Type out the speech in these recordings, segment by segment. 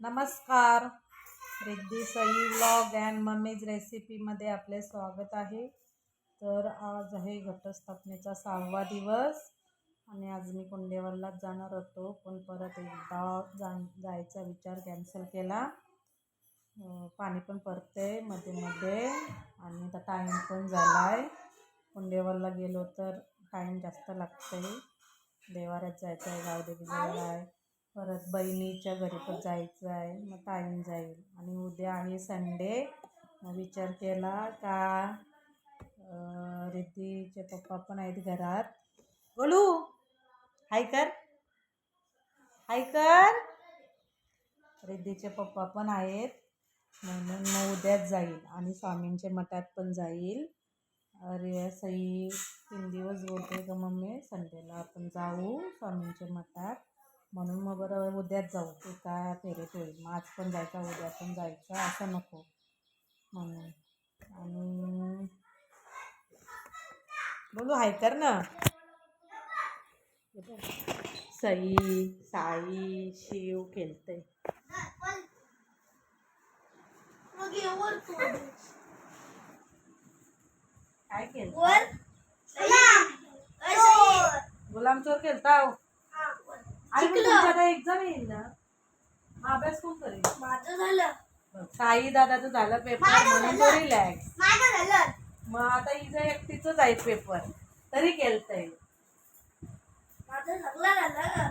नमस्कार. Riddhi Sai vlog and mummy's रेसिपीमध्ये आपले स्वागत आहे. तर आज आहे घटस्थापनेचा सहावा दिवस आणि आज मी कुंडेवरलाच जाणार होतो पण परत एकदा जा जायचा विचार कॅन्सल केला. पाणी पण पडते मध्ये मध्ये आणि आता टाईम पण झाला आहे कुंडेवरला गेलो तर टाईम जास्त लागते देवाऱ्यात जायचं आहे गावदेवी जायला आहे. परत बहिणीच्या घरी पण जायचं आहे मग टाईम जाईल. आणि उद्या आहे संडे मग विचार केला का रिद्धीचे पप्पा पण आहेत घरात. बोलू हाय कर. हाय कर. रिद्धीचे पप्पा पण आहेत. म्हणून मग उद्याच जाईल. आणि स्वामींच्या मठात पण जाईल. अरे सई तीन दिवस बोलते का मम्मी? संडेला आपण जाऊ स्वामींच्या मठात. म्हणून मग बरं उद्याच जाऊ. ते काय फेरीत होईल मग आज पण जायचा उद्या पण जायचं असं नको. म्हणून. आणि बोलू हाय कर ना. सई साई शिव खेळतंय काय खेळत गुलाम. चोर खेळता तुमच्याकडे एक्झाम येईल ना. अभ्यास कोण करेल? माझं झालं. साई दादाचं झालं पेपर म्हणून तो रिलॅक्स माझं झालं. मग आता हिचं एकटीच आहे पेपर तरी केलतंय. माझं सगळं झालं.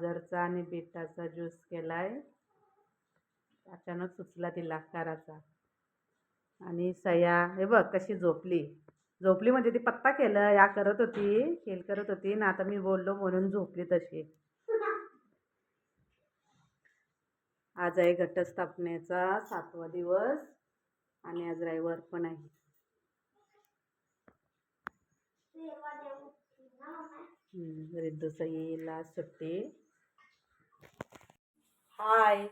गाजरचा आणि बीटाचा ज्यूस केला आहे अचानक सुचला तिला कराचा आणि सया हे बघ कशी झोपली. झोपली म्हणजे ती पत्ता केलं या करत होती खेळ करत होती. ना आता मी बोललो म्हणून झोपली तशी. आज आहे घटस्थापनेचा सातवा दिवस आणि आज रविवार पण आहे. हम्म, सईला सुट्टी. हाय.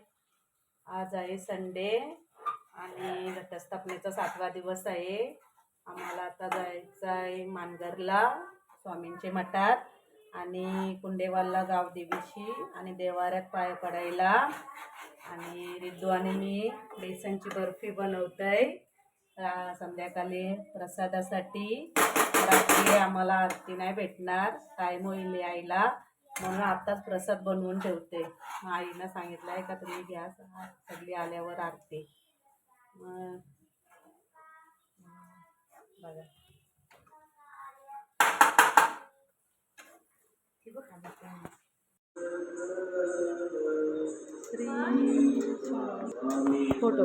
आज आहे संडे आणि घटस्थापनेचा सातवा दिवस आहे. आम्हाला आता जायचं आहे मानगरला स्वामींचे मठात आणि कुंडेवालला गावदेवीशी आणि देवाऱ्यात पाय पडायला. आणि रिद्धू आणि मी बेसनची बर्फी बनवत आहे संध्याकाळी प्रसादासाठी. रात्री आम्हाला आरती नाही भेटणार. टाईम होईल यायला. म्हणून आत्ताच प्रसाद बनवून ठेवते आईनं सांगितलं आहे का तुम्ही घ्या सगळी आल्यावर आरती बघा हे फोटो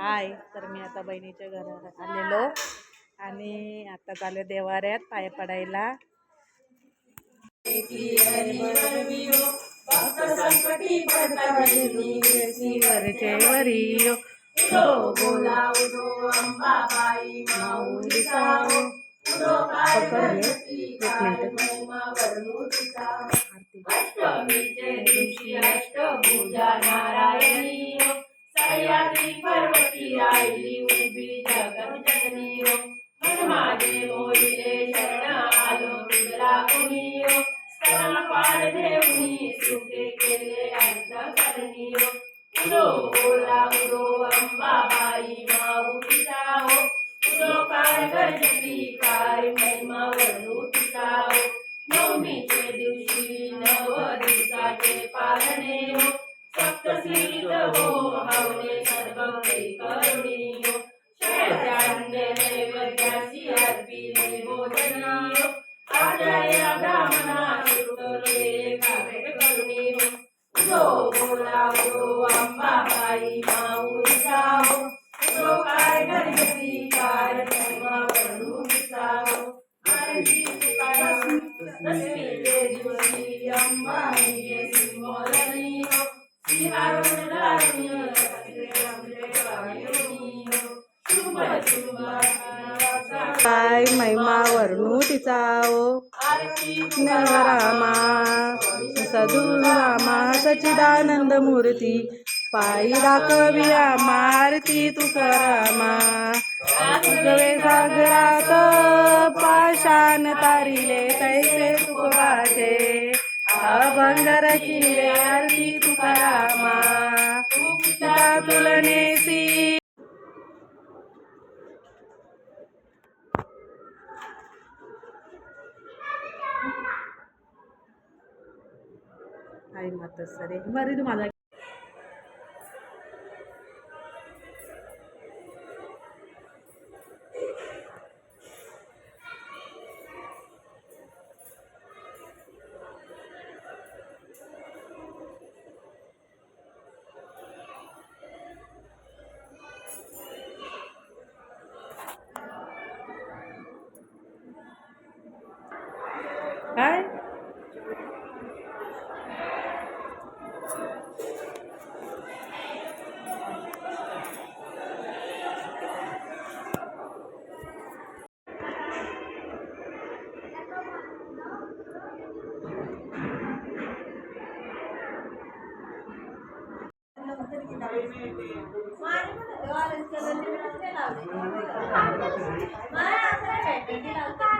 हाय तर मी आता बहिणीच्या घरात आलेलो. आणि आता चालू देवाऱ्यात पाय पडायला. वरचे वरियो अष्टमीचे दिवशी अष्टभुजा नारायणी सह्याद्री पर्वती आई उभी जगत जननी हो. मन माझे मोहिले शरण आलो तुझला कुणी हो. स्तन पाड देऊनी सुखे केले अंत करणी हो. उदो बोला उदो अंबाबाई पिता हो उदो काय गरजती काय महिमा वरू पिता हो नवमीचे दिवशी नव दिवसाचे महिमा वर्णू तिचा ओ रामा सदुरामा सचिदानंद मूर्ती पायी दाखवी आमारती तुकारामा. गवे सागरात पाषाण तारिले तैसे तुकवाचे. अभंगरची रे आरती तुकारामा. तुलनेसी तुलनेसी आई माता सरे बरी तू माझा काय? टेबल